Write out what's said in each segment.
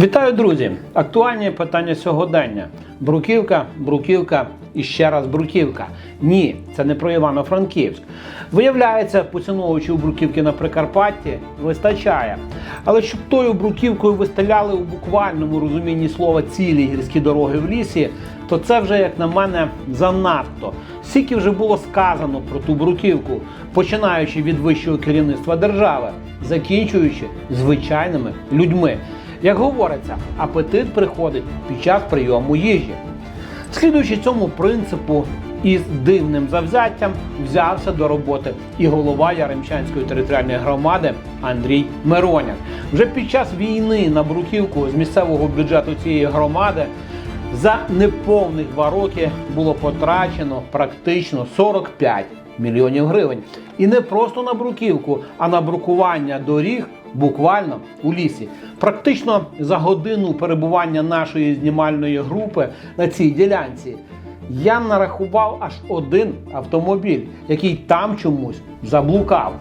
Вітаю, друзі! Актуальні питання сьогодення. Бруківка, бруківка і ще раз бруківка. Ні, це не про Івано-Франківськ. Виявляється, поціновувачів бруківки на Прикарпатті вистачає. Але щоб тою бруківкою вистеляли у буквальному розумінні слова цілі гірські дороги в лісі, то це вже, як на мене, занадто. Скільки вже було сказано про ту бруківку, починаючи від вищого керівництва держави, закінчуючи звичайними людьми. Як говориться, апетит приходить під час прийому їжі. Слідуючи цьому принципу із дивним завзяттям взявся до роботи і голова Яремчанської територіальної громади Андрій Мироняк. Вже під час війни на бруківку з місцевого бюджету цієї громади за неповних два роки було потрачено практично 45 мільйонів гривень. І не просто на бруківку, а на брукування доріг буквально у лісі. Практично за годину перебування нашої знімальної групи на цій ділянці я нарахував аж один автомобіль, який там чомусь заблукав.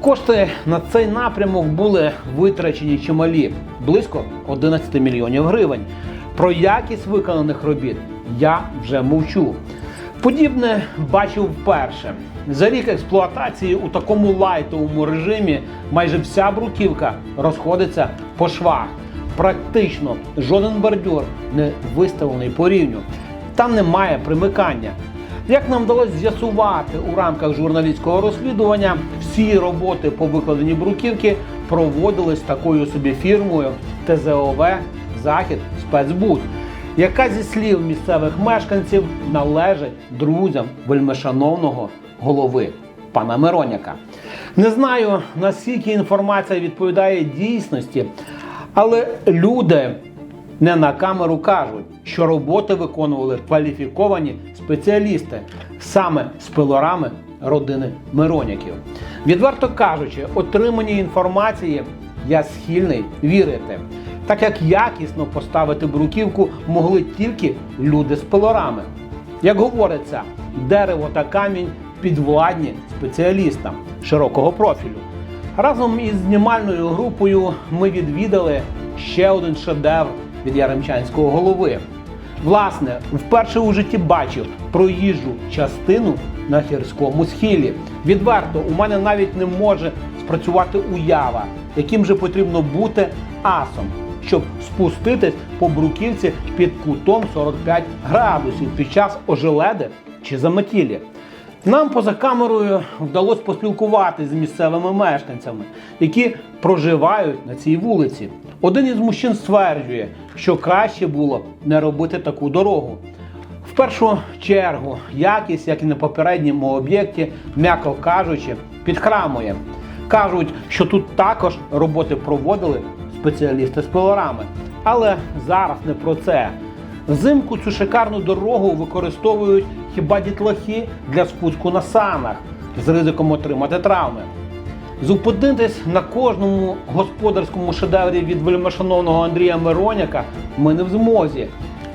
Кошти на цей напрямок були витрачені чималі близько 11 мільйонів гривень. Про якість виконаних робіт я вже мовчу. Подібне бачив вперше. За рік експлуатації у такому лайтовому режимі майже вся бруківка розходиться по швах. Практично жоден бордюр не виставлений по рівню. Там немає примикання. Як нам вдалося з'ясувати у рамках журналістського розслідування, всі роботи по викладенні бруківки проводились такою собі фірмою ТЗОВ Захід Спецбуд, яка зі слів місцевих мешканців належить друзям вельмишановного голови пана Мироняка. Не знаю наскільки інформація відповідає дійсності, але люди не на камеру кажуть, що роботи виконували кваліфіковані спеціалісти саме з пилорами родини Мироняків. Відверто кажучи, отриманій інформації я схильний вірити, так як якісно поставити бруківку могли тільки люди з пилорами. Як говориться, дерево та камінь підвладні спеціалістам широкого профілю. Разом із знімальною групою ми відвідали ще один шедевр від яремчанського голови. Власне, вперше у житті бачив проїжджу частину на гірському схилі. Відверто, у мене навіть не може спрацювати уява, яким же потрібно бути асом, щоб спуститись по бруківці під кутом 45 градусів під час ожеледи чи заметілі. Нам поза камерою вдалося поспілкуватися з місцевими мешканцями, які проживають на цій вулиці. Один із мужчин стверджує, що краще було не робити таку дорогу. В першу чергу, якість, як і на попередньому об'єкті, м'яко кажучи, підхрамує. Кажуть, що тут також роботи проводили спеціалісти з пилорами. Але зараз не про це. Взимку цю шикарну дорогу використовують хіба дітлахи для спуску на санах з ризиком отримати травми. Зупинитись на кожному господарському шедеврі від вельмишановного Андрія Мироняка ми не в змозі.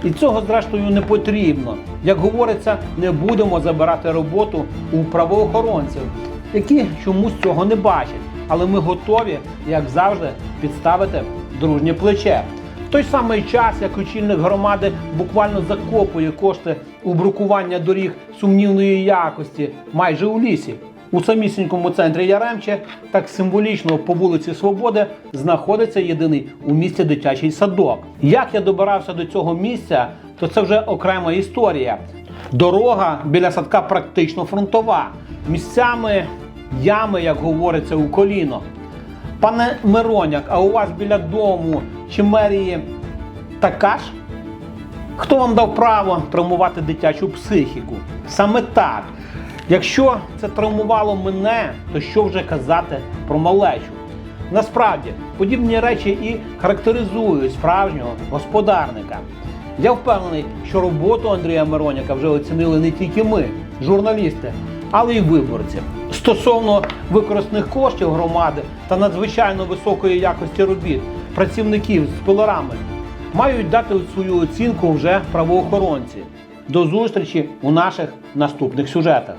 І цього, зрештою, не потрібно. Як говориться, не будемо забирати роботу у правоохоронців, які чомусь цього не бачать. Але ми готові, як завжди, підставити дружнє плече. В той самий час, як очільник громади буквально закопує кошти у брукування доріг сумнівної якості майже у лісі. У самісінькому центрі Яремче, так символічно по вулиці Свободи, знаходиться єдиний у місті дитячий садок. Як я добирався до цього місця, то це вже окрема історія. Дорога біля садка практично фронтова. Місцями ями, як говориться, у коліно. Пане Мироняк, а у вас біля дому чи мерії така ж? Хто вам дав право травмувати дитячу психіку? Саме так. Якщо це травмувало мене, то що вже казати про малечу? Насправді, подібні речі і характеризують справжнього господарника. Я впевнений, що роботу Андрія Мироняка вже оцінили не тільки ми, журналісти, але й виборці. Стосовно використаних коштів громади та надзвичайно високої якості робіт працівників з пилорами мають дати свою оцінку вже правоохоронці. До зустрічі у наших наступних сюжетах.